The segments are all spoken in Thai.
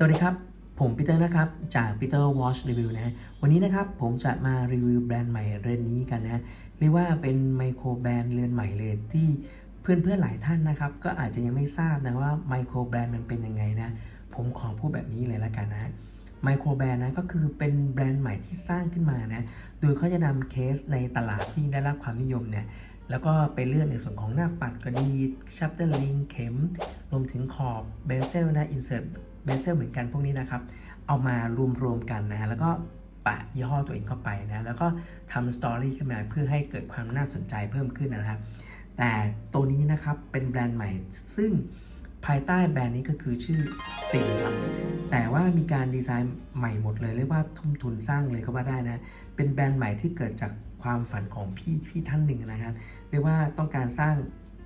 สวัสดีครับ ผมปีเตอร์นะครับ จาก Peter Watch Review นะวันนี้นะครับผมจะมารีวิวแบรนด์ใหม่เรือนนี้กันนะเรียกว่าเป็นไมโครแบรนด์เรือนใหม่เลยที่เพื่อนๆหลายท่านนะครับ ก็อาจจะยังไม่ทราบนะว่าไมโครแบรนด์มันเป็นยังไงนะ ผมขอพูดแบบนี้เลยละกันนะไมโครแบรนด์นะก็คือเป็นแบรนด์ใหม่ที่สร้างขึ้นมานะโดยเขาจะนำเคสในตลาดที่ได้รับความนิยมเนี่ยแล้วก็ไปเลือกในส่วนของหน้าปัดก็ดีชัปเตอร์ลิงเข็ม รวมถึงขอบเบเซลนะอินเสิร์ต เบเซลเหมือนกันพวกนี้นะครับ เอามารวมๆกันนะแล้วก็ปะยี่ห้อตัวเองเข้าไปนะแล้วก็ทำสตอรี่ขึ้นมาเพื่อให้เกิดความน่าสนใจเพิ่มขึ้นนะครับแต่ตัวนี้นะครับเป็นแบรนด์ใหม่ ซึ่งภายใต้แบรนด์นี้ก็คือชื่อซิงครับแต่ว่ามีการดีไซน์ใหม่หมดเลยเรียกว่าทุ่มทุนสร้างเลยก็ว่าได้นะเป็นแบรนด์ใหม่ที่เกิดจากความฝันของพี่พี่ท่านหนึ่งนะครับเรียกว่าต้องการสร้าง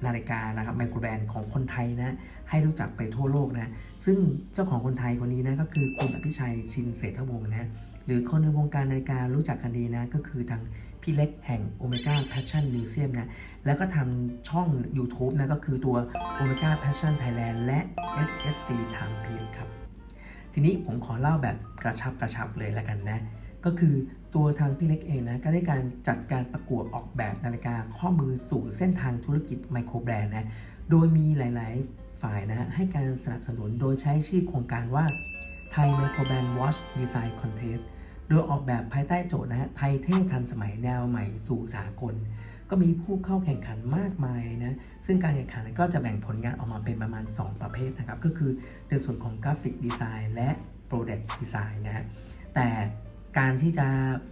นาฬิกานะครับไมโครแบรนด์ของคนไทยนะให้รู้จักไปทั่วโลกนะซึ่งเจ้าของคนไทยคนนี้นะก็คือคุณอภิชัยชินเศรษฐวงศ์นะหรือคนในวงการนาฬิการู้จักกันดีนะก็คือทางพี่เล็กแห่ง Omega Passion Museum นะแล้วก็ทำช่อง YouTube นะก็คือตัว Omega Passion Thailand และ SSC Timepiece ครับ ทีนี้ผมขอเล่าแบบกระชับกระชับเลยแล้วกันนะ ก็คือตัวทางพี่เล็กเองนะก็ได้การจัดการประกวดออกแบบนาฬิกาข้อมือสู่เส้นทางธุรกิจไมโครแบรนด์นะโดยมีหลาย ๆ ฝ่ายนะฮะให้การสนับสนุนโดยใช้ชื่อโครงการว่าไทยไมโครแบรนด์ Watch Design Contest โดยออกแบบภายใต้โจทย์นะฮะไทยเท่ทันสมัยแนวใหม่สู่สากล ก็มีผู้เข้าแข่งขันมากมายนะซึ่งการแข่งขันก็จะแบ่งผลงานออกมาเป็นประมาณ 2 ประเภทนะครับ ก็คือในส่วนของกราฟิกดีไซน์และ Product Design นะฮะแต่ การที่จะ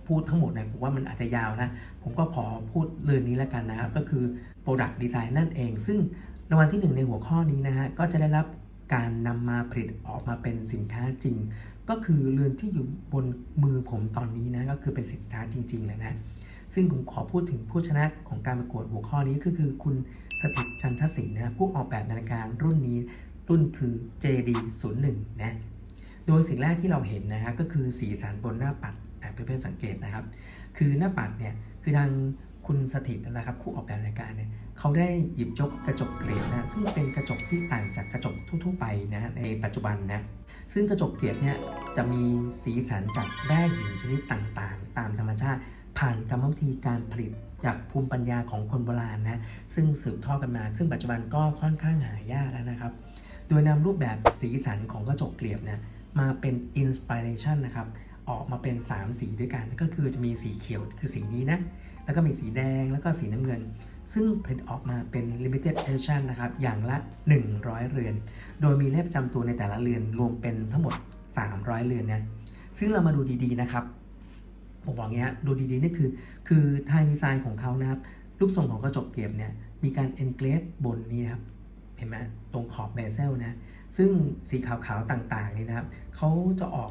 พูดทั้งหมดเนี่ยผมว่ามันอาจจะยาวนะ ผมก็ขอพูดเรื่องนี้แล้วกันนะครับ ก็คือ Product Design นั่นเอง ซึ่งรางวัลที่ 1 ในหัวข้อนี้นะฮะก็จะได้รับการนำมาผลิตออกมาเป็นสินค้าจริง ก็คือเรือนที่อยู่บนมือผมตอนนี้นะก็คือเป็นสินค้าจริงๆเลยนะซึ่งผมขอพูดถึงผู้ชนะของการประกวดหัวข้อนี้ก็คือคุณสถิตจันทศิลป์นะผู้ออกแบบนาฬิการุ่นนี้รุ่นคือ JD01 นะ โดยสิ่งแรกที่เราเห็นนะฮะก็คือสีสันบนหน้าปัดเพื่อนๆสังเกตนะครับ คือหน้าปัดเนี่ยคือทางคุณสถิตนะครับผู้ออกแบบรายการเนี่ยเขาได้หยิบยกกระจกเกลียวนะซึ่งเป็นกระจกที่ต่างจากกระจกทั่วๆไปนะฮะในปัจจุบันนะซึ่งกระจกเกลียบเนี่ยจะมีสีสันจากแร่หินชนิดต่างๆ ตามธรรมชาติ ผ่านกรรมวิธีการผลิตจากภูมิปัญญาของคนโบราณนะซึ่งสืบทอดกันมา ซึ่งปัจจุบันก็ค่อนข้างหายากแล้วนะครับ โดยนำรูปแบบสีสันของกระจกเกลียบเนี่ย มาเป็นอินสปิเรชันนะครับ ออกมาเป็น 3 สีด้วยกัน ก็คือจะมีสีเขียวคือสีนี้นะ แล้วก็มีสีแดงแล้วก็สีน้ำเงิน ซึ่งผลิตออกมาเป็น limited edition นะครับ อย่างละ 100 เรือน โดยมีเลขประจำตัวในแต่ละเรือนรวมเป็นทั้งหมด 300 เรือนนะซึ่งเรามาดูดีๆนะครับผมบอกงี้ฮะดูดีๆนี่คือ คือทางดีไซน์ของเขานะครับ รูปทรงของกระจกเก็บเนี่ย มีการ engrave บนนี้นะครับ เห็นไหมตรงขอบเบเซลนะซึ่งสีขาวๆต่างๆนี่นะครับเขาจะออก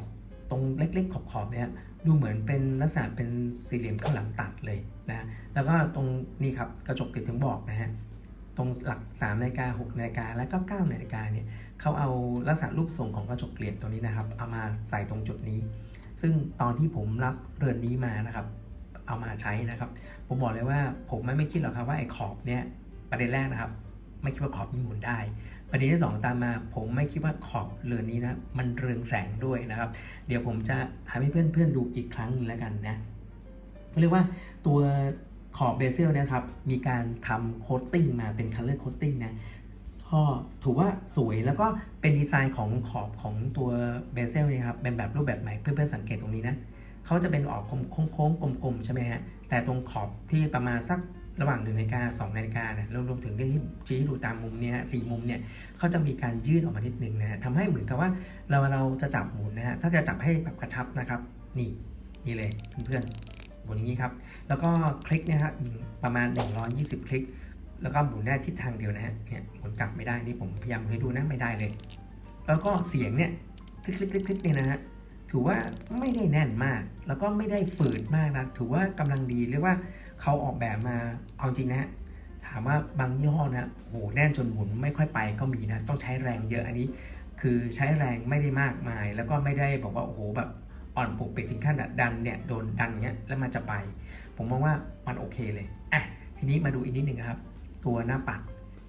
ตรงเล็กๆ ขอบๆเนี่ยดูเหมือนเป็นลักษณะเป็นสี่เหลี่ยมข้างหลังตัดเลยนะแล้วก็ตรงนี่ครับกระจกเก็บถึงบอกนะฮะตรงหลัก3นาฬิกา6นาฬิกาและก็9นาฬิกาเนี่ยเขาเอาลักษณะรูปทรงของกระจกเกลียบตัวนี้นะครับ เอามาใส่ตรงจุดนี้ ซึ่งตอนที่ผมรับเรือนนี้มานะครับ เอามาใช้นะครับ ผมบอกเลยว่าผมไม่ไม่คิดหรอกครับว่าไอ้ขอบเนี่ยประเด็นแรกนะครับ ไม่คิดว่าขอบนี้หมุนได้ ประเด็นที่สองตามมา ผมไม่คิดว่าขอบเรือนนี้นะมันเรืองแสงด้วยนะครับ เดี๋ยวผมจะให้เพื่อนๆดูอีกครั้งหนึงแล้วกันนะเรียกว่าตัวขอบเบเซลนะครับ มีการทำโคตติ้งมาเป็นคัลเลอร์โคตติ้งนะก็ถือว่าสวยแล้วก็เป็นดีไซน์ของขอบของตัวเบเซลนี่ครับเป็นแบบรูปแบบใหม่เพื่อนๆสังเกตตรงนี้นะเขาจะเป็นออกโค้งๆกลมๆใช่ไหมฮะแต่ตรงขอบที่ประมาณสัก ระหว่างหนึ่งนาฬิกาสองนาฬิกาเนี่ยรวมรวมถึงที่ชี้ให้ดูตามมุมเนี่ยสี่มุมเนี่ยเขาจะมีการยื่นออกมานิดนึงนะฮะทำให้เหมือนกับว่าเราเราจะจับหมุนนะฮะถ้าจะจับให้แบบกระชับนะครับนี่นี่เลยเพื่อนๆหมุนอย่างนี้ครับ แล้วก็คลิกเนะฮะประมาณ 120 คลิก แล้วก็หมุนได้ทิศทางเดียวนะฮะเนี่ยหมุนกลับไม่ได้นี่ผมพยายามให้ดูนะไม่ได้เลย แล้วก็เสียงเนี่ยคลิกคลิกคลิกคลิกเนี่ยนะฮะถือว่าไม่ได้แน่นมาก แล้วก็ไม่ได้ฝืดมากนะถือว่ากำลังดีเรียกว่า เขาออกแบบมาเอาจริงนะฮะถามว่าบางยี่ห้อนะโหแน่นจนหมุนไม่ค่อยไปก็มีนะ ต้องใช้แรงเยอะอันนี้ คือใช้แรงไม่ได้มากมาย แล้วก็ไม่ได้บอกว่าโอ้โหแบบอ่อนปุกเปกถึงขั้นดันเนี่ยโดนดันเงี้ยแล้วมันจะไป ผมมองว่ามันโอเคเลยอะทีนี้มาดูอีกนิดหนึ่งนะครับ ตัวหน้าปัด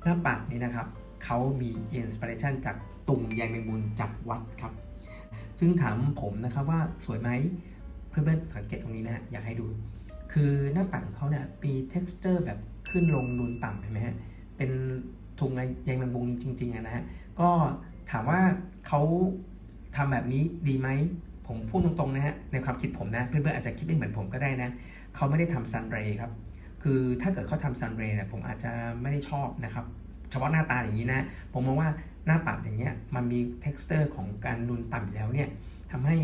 หน้าปัดนี่นะครับเขามีอินสปิเรชันจากตุ่มใยแมงมุมจากวัดครับ ซึ่งถามผมนะครับว่าสวยไหมเพื่อนๆสังเกตตรงนี้นะฮะอยากให้ดู คือหน้าปัดของเขาเนี่ยมี texture แบบขึ้นลงนูนต่ำเห็นไหมฮะ เป็นทุงใยแมงมุมจริงๆนะฮะ ก็ถามว่าเขาทำแบบนี้ดีไหม ผมพูดตรงๆนะฮะ ในความคิดผมนะ เพื่อนๆอาจจะคิดไม่เหมือนผมก็ได้นะ เขาไม่ได้ทำซันเรย์ครับ คือถ้าเกิดเขาทำซันเรย์เนี่ยผมอาจจะไม่ได้ชอบนะครับ เฉพาะหน้าตาอย่างนี้นะ ผมมองว่าหน้าปัดอย่างเงี้ยมันมี texture ของการนูนต่ำแล้วเนี่ยทำให้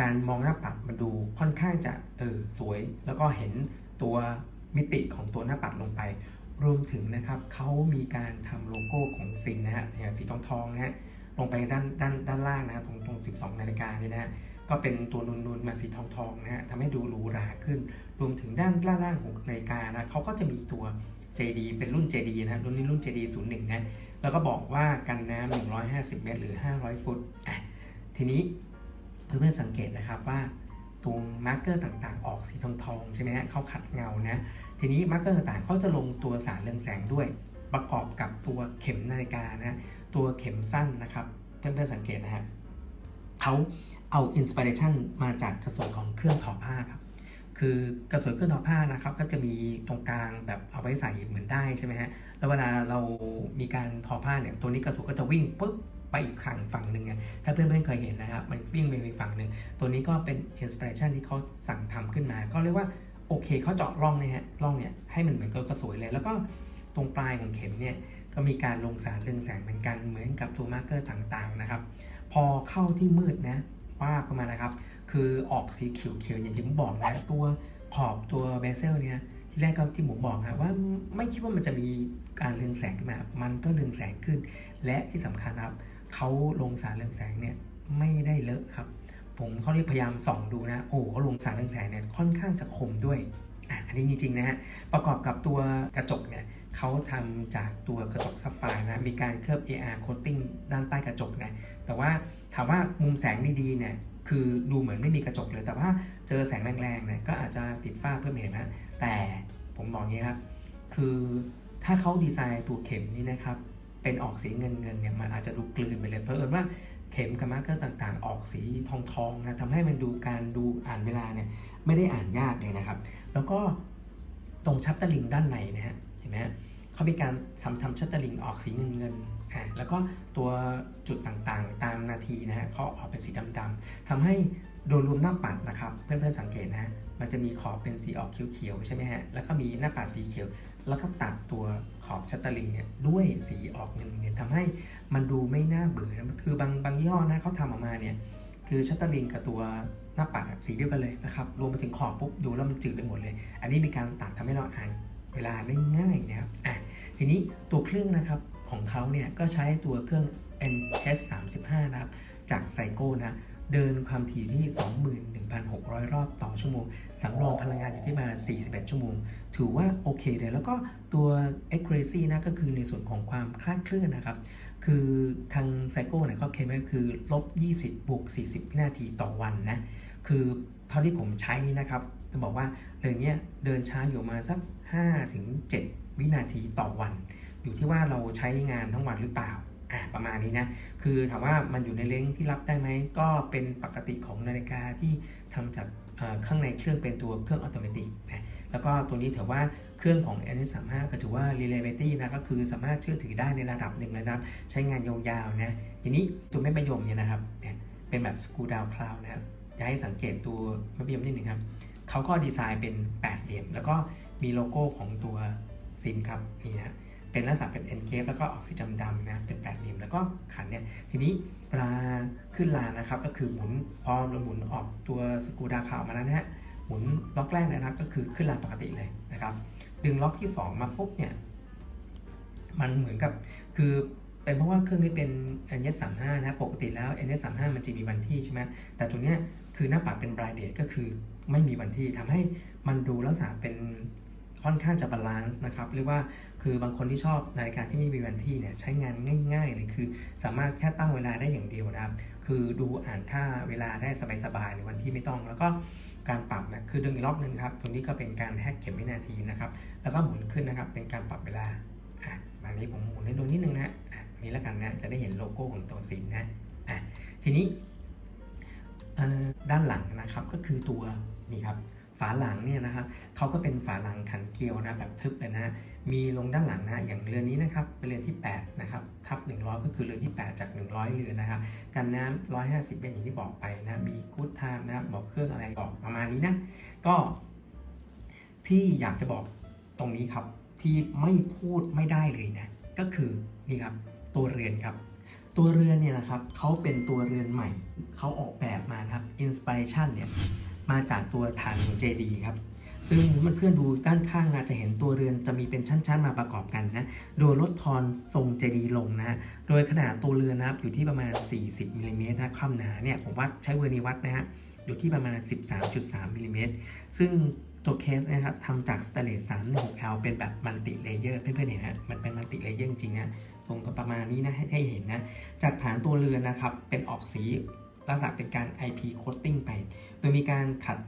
การมองหน้าปัดมันดูค่อนข้างจะเออสวย แล้วก็เห็นตัวมิติของตัวหน้าปัดลงไป รวมถึงนะครับเขามีการทำโลโก้ของซินนะฮะสีทองทองนะฮะลงไปด้านด้านด้านล่างนะตรงตรง 12 นาฬิกาเนี่ยนะฮะก็เป็นตัวนูนๆมาสีทองทองนะฮะทำให้ดูหรูหราขึ้น รวมถึงด้านล่างของนาฬิกานะเขาก็จะมีตัว JD เป็นรุ่น JD นะรุ่นนี้รุ่น JD 01นะแล้วก็บอกว่ากันน้ำ150 เมตร หรือ 500 ฟุตอะทีนี้ เพื่อนๆสังเกตนะครับว่าตรงมาร์กเกอร์ต่างๆ ออกสีทองทองๆใช่ไหมฮะเขาขัดเงานะ ทีนี้มาร์กเกอร์ต่างๆเขาจะลงตัวสารเรืองแสงด้วย ประกอบกับตัวเข็มนาฬิกานะตัวเข็มสั้นนะครับ เพื่อนๆสังเกตนะฮะเขาเอาอินสปิเรชันมาจากกระสวยของเครื่องทอผ้าครับคือกระสวยเครื่องทอผ้านะครับก็จะมีตรงกลางแบบเอาไว้ใส่เหมือนได้ใช่ไหมฮะแล้วเวลาเรามีการทอผ้าเนี่ยตัวนี้กระสวยก็จะวิ่งปุ๊บ ไปอีกฝั่งฝั่งหนึ่งอะถ้าเพื่อนๆเคยเห็นนะครับ มันวิ่งไปอีกฝั่งหนึ่งตัวนี้ก็เป็นอินสปิเรชันที่เขาสั่งทำขึ้นมา ก็เรียกว่าโอเคเขาเจาะร่องเนี่ยฮะร่องเนี่ยให้มันเหมือนกับกระสวยเลย แล้วก็ตรงปลายของเข็มเนี่ยก็มีการลงสารเรืองแสงเหมือนกันเหมือนกับตัวมาร์กเกอร์ต่างๆนะครับ พอเข้าที่มืดนะว่าประมาณนะครับ คือออกสีเขียวๆอย่างที่ผมบอกนะตัวขอบตัวเบเซลเนี่ยที่แรกก็ที่ผมบอกนะว่าไม่คิดว่ามันจะมีการเรืองแสงขึ้นมา มันก็เรืองแสงขึ้น และที่สำคัญครับ เขาลงสารเรืองแสงเนี่ยไม่ได้เลอะครับ ผมเขาเรียกพยายามส่องดูนะ โอ้เขาลงสารเรืองแสงเนี่ยค่อนข้างจะคมด้วยอะอันนี้จริงๆนะฮะ ประกอบกับตัวกระจกเนี่ยเขาทำจากตัวกระจกซับไฟร์นะ มีการเคลือบ AR coating ด้านใต้กระจกนะ แต่ว่าถามว่ามุมแสงดีๆเนี่ยคือดูเหมือนไม่มีกระจกเลย แต่ว่าเจอแสงแรงๆเนี่ยก็อาจจะติดฝ้าเพิ่มเห็นไหมแต่ผมบอกงี้ครับ คือถ้าเขาดีไซน์ตัวเข็มนี่นะครับ เป็นออกสีเงินเงินเนี่ยมันอาจจะดูกลืนไปเลยเพราะเอิญว่าเข็มกับมาร์กเกอร์ต่างๆ ออกสีทองทองนะทำให้มันดูการดูอ่านเวลาเนี่ยไม่ได้อ่านยากเลยนะครับ แล้วก็ตรงชัตเตอร์ลิงด้านในนะฮะเห็นไหมฮะเขามีการทำทำชัตเตอร์ลิงออกสีเงินเงินอะแล้วก็ตัวจุดต่างๆ ตามนาทีนะฮะเขาออกเป็นสีดำๆทำให้ โดยรวมหน้าปัดนะครับเพื่อนๆสังเกตนะมันจะมีขอบเป็นสีออกเขียวๆใช่ไหมฮะแล้วก็มีหน้าปัดสีเขียว แล้วก็ตัดตัวขอบชัตเตอร์ลิงเนี่ยด้วยสีออกเงินเงินๆทำให้มันดูไม่น่าเบื่อคือบางบางยี่ห้อนะเขาทำออกมาเนี่ยคือชัตเตอร์ลิงกับตัวหน้าปัดสีเดียวกันเลยนะครับรวมไปถึงขอบปุ๊บดูแล้วมันจืดไปหมดเลย อันนี้มีการตัดทำให้เราอ่านเวลาได้ง่ายนะครับอะทีนี้ตัวเครื่องนะครับของเขาเนี่ยก็ใช้ตัวเครื่อง NS 35 นะครับจากไซโก้นะ เดินความถี่ที่ 21,600 รอบต่อชั่วโมงสำรองพลังงานอยู่ที่ประมาณ41 ชั่วโมง ถือว่าโอเคเลย แล้วก็ตัว accuracy นะก็คือในส่วนของความคลาดเคลื่อนนะครับ คือทางไซโก้เนี่ยเขาเคลมไว้คือลบ 20 บวก 40 วินาทีต่อวันนะ คือเท่าที่ผมใช้นะครับจะบอกว่าเรื่องเนี้ยเดินช้าอยู่มาสัก 5-7 วินาทีต่อวัน อยู่ที่ว่าเราใช้งานทั้งวันหรือเปล่า อ่าประมาณนี้นะ คือถามว่ามันอยู่ในเลนส์ที่รับได้ไหม ก็เป็นปกติของนาฬิกาที่ทำจากข้างในเครื่องเป็นตัวเครื่องอัตโนมัตินะแล้วก็ตัวนี้ถือว่าเครื่องของ n s 3 5ก็ถือว่า reliability นะก็คือสามารถเชื่อถือได้ในระดับหนึ่งเลยนะใช้งานยาวๆนะทีนี้ตัวแม่ประยมเนี่ยนะครับเนี่ยเป็นแบบ screw down cloud นะครับจะให้สังเกตตัวแม่ประยมนิดหนึ่งครับเขาก็ดีไซน์เป็นแปดเหลี่ยม แล้วก็มีโลโก้ของตัวซิมครับนี่นะ เป็นลักษณะเป็น N c a p e แล้วก็ออกสีดำๆนะเป็นแปดเหลี่ยมแล้วก็ขันเนี่ยทีนี้เวลาขึ้นลานนะครับ ก็คือหมุนพร้อเราหมุนออกตัวสกูดาขาวมาแล้วนะฮะหมุนล็อกแรกนะครับก็คือขึ้นลานปกติเลยนะครับ ดึงล็อกที่ 2 มาปุ๊บเนี่ยมันเหมือนกับคือเป็นเพราะว่าเครื่องนี้เป็น NS 3 5นะปกติแล้ว NS 3 5มันจะมีวันที่ใช่ไหมแต่ตัวเนี้ยคือหน้าปัดเป็นบรายเดตก็คือไม่มีวันที่ทำให้มันดูลักษณะเป็น ค่อนข้างจะบาลานซ์นะครับเรียกว่าคือบางคนที่ชอบนาฬิกาที่ไม่มีวันที่เนี่ยใช้งานง่ายๆเลยคือ สามารถแค่ตั้งเวลาได้อย่างเดียวนะครับคือดูอ่านค่าเวลาได้สบายๆหรือวันที่ไม่ต้อง แล้วก็การปรับนะคือดึงอีกรอบหนึ่งครับตรงนี้ก็เป็นการแฮกเข็มวินาทีนะครับแล้วก็หมุนขึ้นนะครับเป็นการปรับเวลาอะมานี้ผมหมุนให้ดูนิดนึงนะอะนี้แล้วกันนะจะได้เห็นโลโก้ของตัวสินนะอะทีนี้ด้านหลังนะครับก็คือตัวนี่ครับ ฝาหลังเนี่ยนะครับเขาก็เป็นฝาหลังขันเกลียวนะแบบทึบเลยนะ มีลงด้านหลังนะอย่างเรือนนี้นะครับเป็นเรือนที่8นะครับทับ 100 ก็คือเรือนที่ 8 จาก 100 เรือนนะครับกันน้ำ150 เป็นอย่างที่บอกไปนะมีกู๊ดไทม์นะครับบอกเครื่องอะไรบอกประมาณนี้นะก็ที่อยากจะบอกตรงนี้ครับที่ไม่พูดไม่ได้เลยนะก็คือนี่ครับตัวเรือนครับตัวเรือนเนี่ยนะครับเขาเป็นตัวเรือนใหม่เขาออกแบบมาครับอินสปิเรชันเนี่ย มาจากตัวฐานของ JD ครับซึ่งเพื่อนๆดูด้านข้างนะจะเห็นตัวเรือนจะมีเป็นชั้น ๆ มาประกอบกันนะโดยลดทอนทรง JD ลงนะโดยขนาดตัวเรือนนะครับอยู่ที่ประมาณ 40มิลลิเมตรนะความหนาเนี่ยผมวัดใช้เวอร์นิวัดนะฮะอยู่ที่ประมาณ 13.3มิลลิเมตรซึ่งตัวเคสนะครับทำจากสเตเลส 316L เป็นแบบมัลติเลเยอร์เพื่อนๆเห็นนะมันเป็นมัลติเลเยอร์จริงๆนะทรงก็ประมาณนี้นะให้ให้เห็นนะจากฐานตัวเรือนนะครับเป็นออกสี ลักษณะเป็นการ IP coating ไป โดยมีการขัด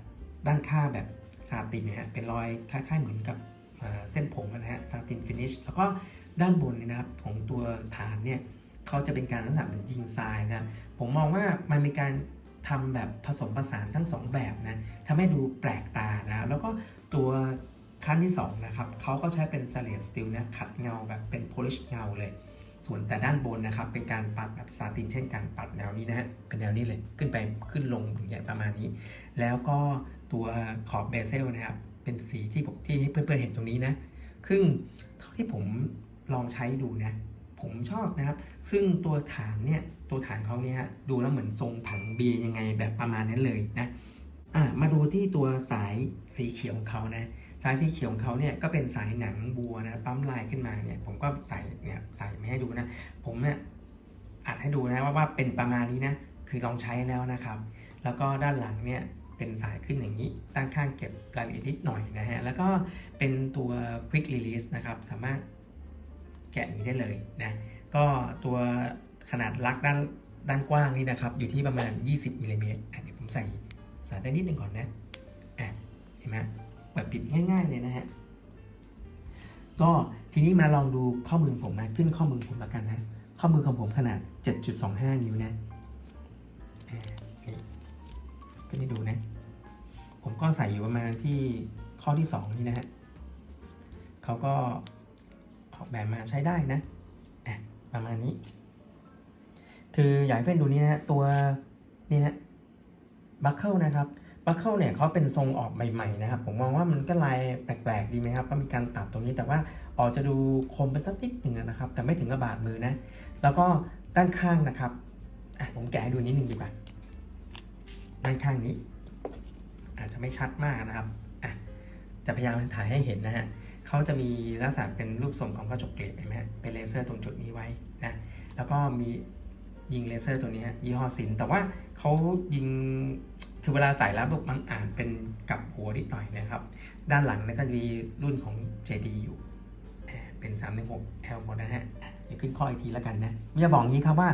ด้านข้างแบบซาตินนะฮะเป็นรอยคล้ายๆเหมือนกับเเส้นผมนะฮะซาตินฟินิชแล้วก็ด้านบนเนี่ยนะครับของตัวฐานเนี่ยเขาจะเป็นการลักษณะเหมือนยิงทรายนะผมมองว่ามันมีการทำแบบผสมผสานทั้งสองแบบนะทำให้ดูแปลกตานะแล้วก็ตัวขั้นที่2นะครับเขาก็ใช้เป็นสเลสสตีลนะขัดเงาแบบเป็น polish เงาเลย ส่วนแต่ด้านบนนะครับ เป็นการปัดแบบซาตินเช่นกันปัดแนวนี้นะฮะเป็นแนวนี้เลยขึ้นไปขึ้นลงอย่างเงี้ยประมาณนี้ แล้วก็ตัวขอบเบเซลนะครับเป็นสีที่ผมที่เพื่อนๆเห็นตรงนี้นะซึ่งเท่าที่ผมลองใช้ดูนะผมชอบนะครับ ซึ่งตัวฐานเนี่ยตัวฐานเขาเนี่ยฮะดูแล้วเหมือนทรงถังเบียร์ยังไงแบบประมาณนั้นเลยนะอะมาดูที่ตัวสายสีเขียวของเขานะ สายสีเขียวของเขาเนี่ยก็เป็นสายหนังบัวนะปั๊มลายขึ้นมาเนี่ยผมก็ใส่เนี่ยใส่ไมาให้ดูนะผมเนี่ยอัดให้ดูนะว่าว่าเป็นประมาณนี้นะคือลองใช้แล้วนะครับ แล้วก็ด้านหลังเนี่ยเป็นสายขึ้นอย่างนี้ด้านข้างเก็บรายละเอียดนิดหน่อยนะฮะแล้วก็เป็นตัว quick release นะครับสามารถแกะอย่างนี้ได้เลยนะก็ตัวขนาดลักด้านด้านกว้างนี่นะครับอยู่ที่ประมาณ 20มิลลิเมตรอะเดี๋ยวผมใส่สายใจนิดหนึ่งก่อนนะอะเห็นไหม แบบปิดง่าย ๆ เลยนะฮะ ก็ทีนี้มาลองดูข้อมือผมนะขึ้นข้อมือผมแล้วกันนะ ข้อมือของผมขนาด 7.25 นิ้วนะอ่านี่ขึ้นให้ดูนะ ผมก็ใส่อยู่ประมาณที่ข้อที่ 2 นี่นะฮะเขาก็ออกแบบมาใช้ได้นะประมาณนี้ คืออยากให้เพื่อนดูนี่นะฮะตัวนี่นะบัคเกิลนะครับ บัคเกิลเนี่ยเขาเป็นทรงออกใหม่ๆนะครับ ผมมองว่ามันก็ลายแปลกๆดีไหมครับก็มีการตัดตรงนี้แต่ว่าออกจะดูคมเป็นสักนิดหนึ่งนะครับ แต่ไม่ถึงกับบาดมือนะ แล้วก็ด้านข้างนะครับอะผมแกะให้ดูนิดนึงดีกว่าด้านข้างนี้ อาจจะไม่ชัดมากนะครับอะจะพยายามถ่ายให้เห็นนะฮะเขาจะมีลักษณะเป็นรูปทรงของกระจกเกล็ดเห็นไหมฮะเป็นเลเซอร์ตรงจุดนี้ไว้นะแล้วก็มี ยิงเลเซอร์ตัวนี้ฮะยี่ห้อสิน แต่ว่าเขายิงคือเวลาใส่แล้วมันอ่านเป็นกับหัวนิดหน่อยนะครับ ด้านหลังนยก็จะมีรุ่นของ JD อยู่อ่าเป็น 316L หมดนะฮะอะขึ้นข้ออีกทีแล้วกันนะมีจะบอกงี้ครับว่า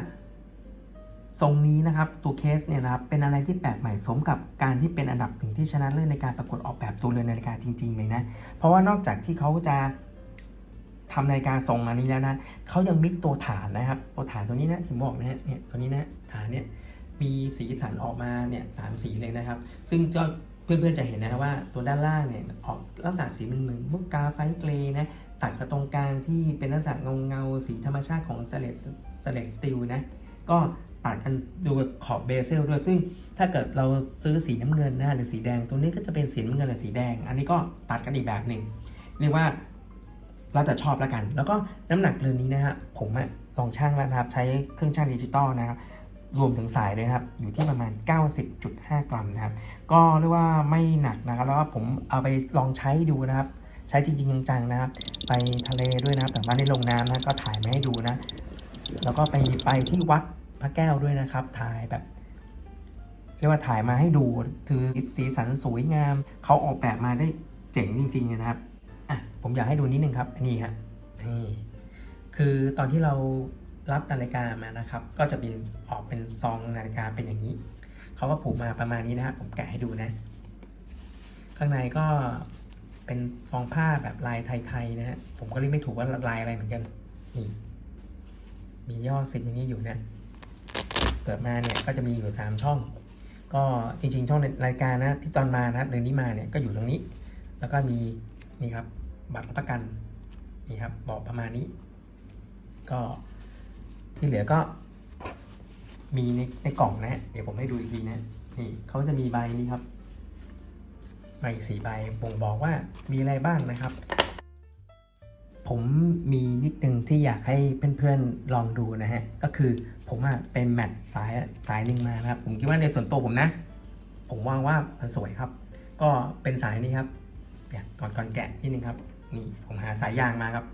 ทรงนี้นะครับตัวเคสเนี่ยนะครับเป็นอะไรที่แปลกใหม่สมกับการที่เป็นอันดับหนึ่งที่ชนะเลิศในการประกวดออกแบบตัวเรือนนาฬิกาจริง ๆ เลยนะ เพราะว่านอกจากที่เขาจะ ทำนาฬิกาทรงอันนี้แล้วนะเขายังมิกตัวฐานนะครับ ตัวฐานตัวนี้นะผมบอกนะฮะเนี่ยตัวนี้นะฐานเนี่ยมีสีสันออกมาเนี่ยสามสีเลยนะครับ ซึ่งเจ้าเพื่อนๆจะเห็นนะครับว่าตัวด้านล่างเนี่ยออกลักษณะสีมันเหมือนมุกกาไฟเกรย์นะตัดกับตรงกลางที่เป็นลักษณะเงาเงาๆสีธรรมชาติของสเลตสเลตสตีลนะก็ตัดกันดูขอบเบเซลด้วย ซึ่งถ้าเกิดเราซื้อสีน้ำเงินนะหรือสีแดงตัวนี้ก็จะเป็นสีน้ำเงินหรือสีแดง อันนี้ก็ตัดกันอีกแบบหนึ่งเรียกว่า เราแต่ชอบแล้วกัน แล้วก็น้ำหนักเรือนนี้นะฮะผมลองชั่งแล้วนะครับ ใช้เครื่องชั่งดิจิตอลนะครับ รวมถึงสายด้วยครับ อยู่ที่ประมาณ 90.5 กรัมนะครับ ก็เรียกว่าไม่หนักนะครับ แล้วก็ผมเอาไปลองใช้ดูนะครับ ใช้จริง ๆ จังๆนะครับ ไปทะเลด้วยนะครับ แต่ว่าในลงน้ำนะก็ถ่ายมาให้ดูนะ แล้วก็ไปไปที่วัดพระแก้วด้วยนะครับ ถ่ายแบบเรียกว่าถ่ายมาให้ดู คือสีสันสวยงาม เขาออกแบบมาได้เจ๋งจริงๆนะครับ อะผมอยากให้ดูนิดนึงครับนนี้ฮะนี่คือตอนที่เรารับนาฬิกามานะครับ ก็จะเป็นออกเป็นซองนาฬิกาเป็นอย่างนี้เขาก็ผูกมาประมาณนี้นะครับผมแกะให้ดูนะ ข้างในก็เป็นซองผ้าแบบลายไทยๆนะฮะผมก็เรียกไม่ถูกว่าลายอะไรเหมือนกันนี่มีย่อสิบอย่างนี้อยู่นะเปิดมาเนี่ยก็จะมีอยู่ 3 ช่อง ก็จริงๆ ช่องรายการนะที่ตอนมานะเดือนนี้มาเนี่ยก็อยู่ตรงนี้ แล้วก็มีนี่ครับ บัตรประกันนี่ครับบอกประมาณนี้ ก็ที่เหลือก็มีในในกล่องนะฮะเดี๋ยวผมให้ดูอีกทีนะนี่เขาจะมีใบนี้ครับใบสีใบบ่งบอกว่ามีอะไรบ้างนะครับ ผมมีนิดนึงที่อยากให้เพื่อนๆลองดูนะฮะก็คือผมอะเป็นแมทสายสายหนึ่งมานะครับ ผมคิดว่าในส่วนตัวผมนะ ผมว่าว่ามันสวยครับ ก็เป็นสายนี้ครับเนี่ยก่อนก่อนแกะนิดนึงครับ นี่ผมหาสายยางมาครับ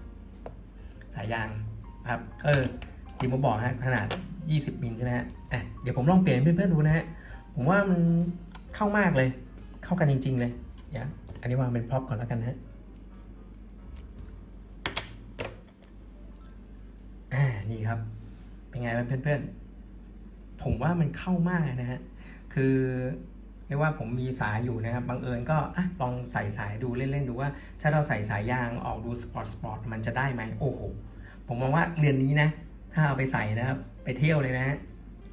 สายยางครับเออที่ผมบอกฮะขนาด 20 มิลใช่ไหมฮะอะเดี๋ยวผมลองเปลี่ยนเพื่อนๆดูนะฮะผมว่ามันเข้ามากเลย เข้ากันจริง ๆ เลยเดี๋ยวอันนี้วางเป็นพร็อพก่อนแล้วกันนะฮะอ่านี่ครับ เป็นไงบ้างเพื่อนๆผมว่ามันเข้ามากนะฮะคือ เรียกว่าผมมีสายอยู่นะครับบังเอิญก็อะลองใส่สายดูเล่นๆดูว่า ถ้าเราใส่สายยางออกดูสปอร์ตสปอร์ตมันจะได้ไหมโอ้โหผมมองว่าเรือนนี้นะ ถ้าเอาไปใส่นะครับไปเที่ยวเลยนะ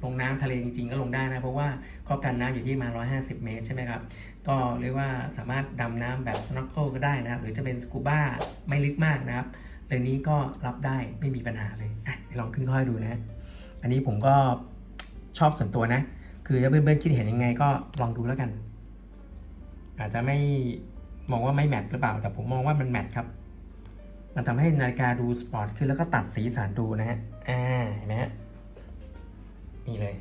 ลงน้ำทะเลจริงๆ ก็ลงได้นะ เพราะว่าก็กันน้ำอยู่ที่มา 150 เมตรใช่ไหมครับ ก็เรียกว่าสามารถดำน้ำแบบสโนว์เกิลก็ได้นะครับ หรือจะเป็นสกูบ้าไม่ลึกมากนะครับเรื่องนี้ก็รับได้ไม่มีปัญหาเลยอะลองขึ้นค่อยดูนะ อันนี้ผมก็ชอบส่วนตัวนะ คือถ้าเพื่อนๆคิดเห็นยังไงก็ลองดูแล้วกัน อาจจะไม่มองว่าไม่แมทหรือเปล่า แต่ผมมองว่ามันแมทครับ มันทำให้นาฬิกาดูสปอร์ตขึ้นแล้วก็ตัดสีสันดูนะฮะ อ่าเห็นไหมฮะ นี่เลย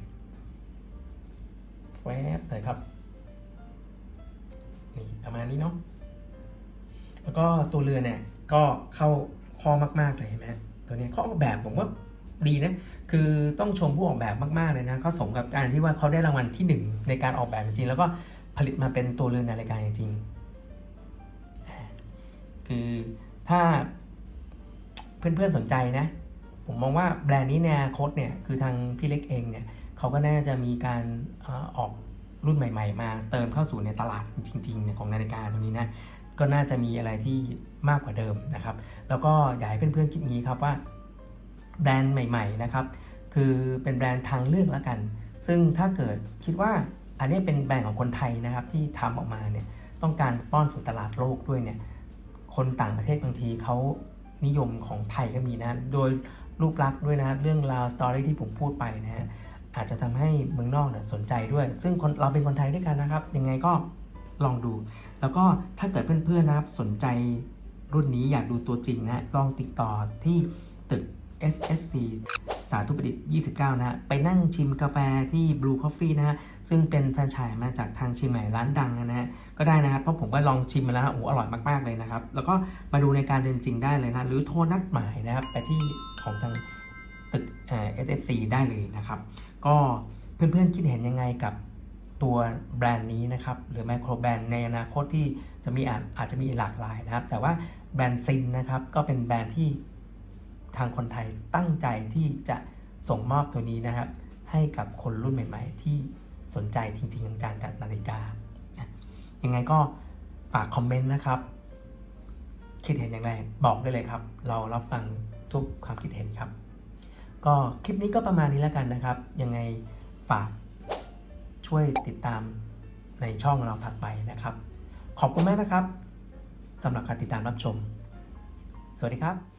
แวบเลยครับ นี่ประมาณนี้เนาะ แล้วก็ตัวเรือเนี่ยก็เข้าข้อมากๆเลยเห็นไหมตัวนี้เขาออกแบบผมว่า ดีนะ คือต้องชมผู้ออกแบบมาก ๆ เลยนะเขาสมกับการที่ว่าเขาได้รางวัลที่หนึ่งในการออกแบบจริง แล้วก็ผลิตมาเป็นตัวเรือนในรายการจริง คือถ้าเพื่อน ๆ สนใจนะ ผมมองว่าแบรนด์นี้ในอนาคตเนี่ย คือทางพี่เล็กเองเนี่ยเขาก็น่าจะมีการออกรุ่นใหม่ ๆ มาเติมเข้าสู่ในตลาดจริงๆเนี่ยของนาฬิกาตัวนี้นะก็น่าจะมีอะไรที่มากกว่าเดิมนะครับ แล้วก็อยากให้เพื่อนๆคิดงี้ครับว่า แบรนด์ใหม่ๆนะครับคือเป็นแบรนด์ทางเลือกแล้วกัน ซึ่งถ้าเกิดคิดว่าอันนี้เป็นแบรนด์ของคนไทยนะครับที่ทำออกมาเนี่ยต้องการป้อนสู่ตลาดโลกด้วยเนี่ยคนต่างประเทศบางทีเขานิยมของไทยก็มีนะ โดยรูปลักษณ์ด้วยนะเรื่องราวสตอรี่ที่ผมพูดไปนะฮะอาจจะทำให้เมืองนอกเนี่ยสนใจด้วย ซึ่งเราเป็นคนไทยด้วยกันนะครับ ยังไงก็ลองดู แล้วก็ถ้าเกิดเพื่อนๆนะครับสนใจรุ่นนี้อยากดูตัวจริงนะลองติดต่อที่ตึก SSC สาธุประดิษฐ์ 29 นะฮะ ไปนั่งชิมกาแฟที่ Blue Coffee นะฮะ ซึ่งเป็นแฟรนไชส์มาจากทางเชียงใหม่ร้านดังนะฮะ ก็ได้นะครับ เพราะผมก็ลองชิมมาแล้วฮะโอ้โหอร่อยมาก ๆ เลยนะครับ แล้วก็มาดูในการเดินจริงได้เลยนะ หรือโทรนัดหมายนะครับ ไปที่ของทางตึกเอ่อ SSC ได้เลยนะครับ ก็เพื่อนๆคิดเห็นยังไงกับตัวแบรนด์นี้นะครับ หรือไมโครแบรนด์ในอนาคตที่จะมีอาจอาจจะมีหลากหลายนะครับ แต่ว่าแบรนด์ซินนะครับก็เป็นแบรนด์ที่ ทางคนไทยตั้งใจที่จะส่งมอบตัวนี้นะครับ ให้กับคนรุ่นใหม่ ๆ ที่สนใจจริง ๆ จังๆกับนาฬิกา ยังไงก็ฝากคอมเมนต์นะครับ คิดเห็นอย่างไรบอกได้เลยครับ เรารับฟังทุกความคิดเห็นครับ ก็คลิปนี้ก็ประมาณนี้แล้วกันนะครับ ยังไงฝากช่วยติดตามในช่องเราถัดไปนะครับ ขอบคุณมากนะครับสำหรับการติดตามรับชม สวัสดีครับ